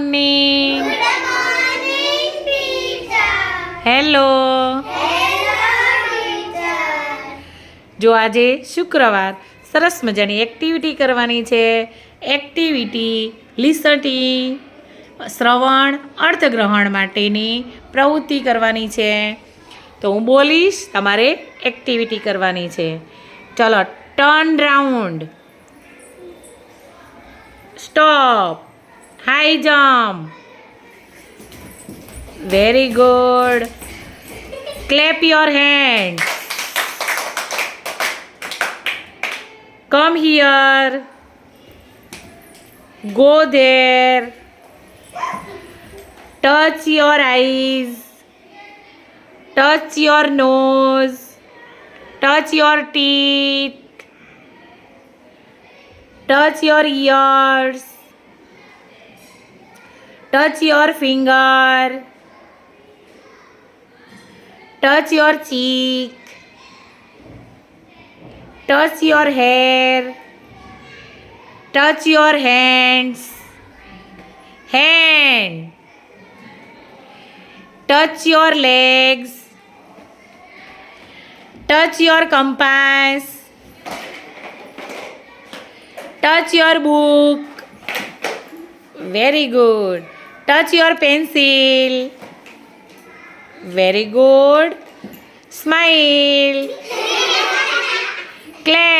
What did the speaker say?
Morning. Hello. જો આજે શુક્રવાર સરસ મજાની એક્ટિવિટી કરવાની છે. એક્ટિવિટી લિસટી શ્રવણ અર્થગ્રહણ માટેની પ્રવૃત્તિ કરવાની છે. તો હું બોલીશ તમારે એક્ટિવિટી કરવાની છે. ચલો turn round stop high jump Very good. Clap your hand come here. Go there. Touch your eyes. Touch your nose. Touch your teeth. Touch your ears. Touch your finger. Touch your cheek. touch your hair. Touch your hands. Hand. Touch your legs. Touch your compass. Touch your book. Very good touch your pencil. Very good. Smile. Clap